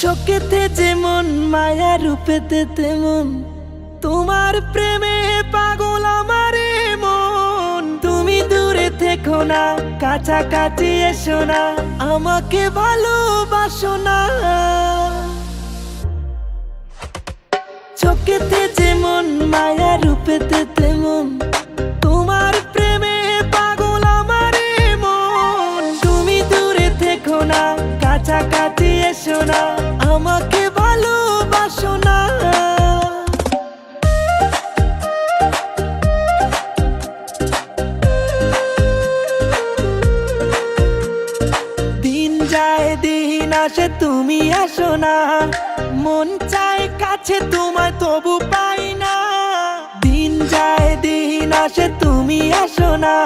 চোখেতে যেমন মায়া রূপেতে তেমন তোমার প্রেমে পাগল আমারে মন তুমি দূরে থেকো না কাছাকাছি এসো না আমাকে ভালোবাসো না চোখেতে যেমন মায়া রূপেতে কাছাকাছি এসো না, আমাকে ভালোবাসো না দিন যায়, দিন আসে, তুমি আসো না। মন চায় কাছে, তোমায় তবু পাই না। দিন যায়, দিন আসে, তুমি আসো না।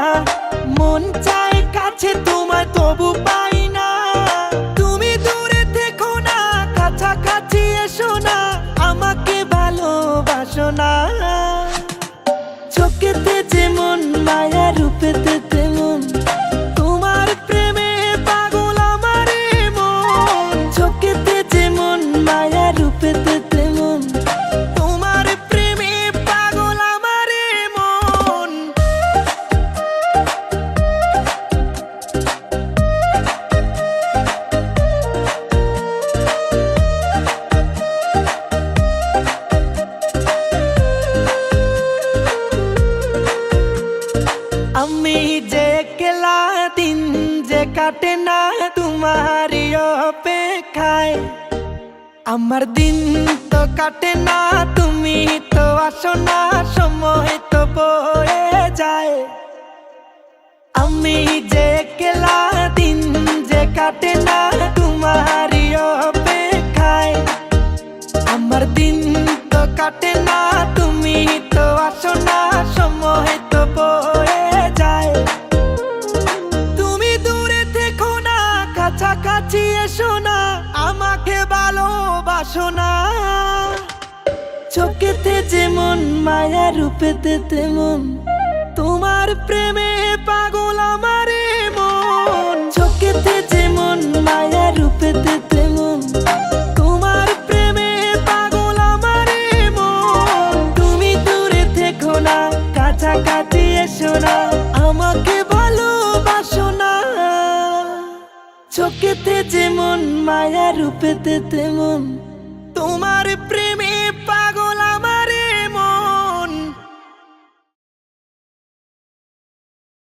কাটে না তোমারই অপেক্ষায়। আমার দিন তো কাটে না, তুমি তো আসো না, সময় তো বয়ে যায়। আমি যে কেলা, দিন যে কাটে না তোমারই অপেক্ষায়। আমার দিন তো কাটে না, তুমি তো আসো না, সময় এসো আমাকে ভালোবাসো না। চোখেতে যেমন মায়া, রূপেতে তেমন তোমার প্রেমে পাগল আমারে মন। চোখেতে যেমন মায়া, রূপেতে তেমন তোমার প্রেমে পাগল আমারে মন। তুমি দূরে থেকো না, কাছাকাছি চোখেতে যেমন মায়া রূপেতে তেমন তোমার প্রেমে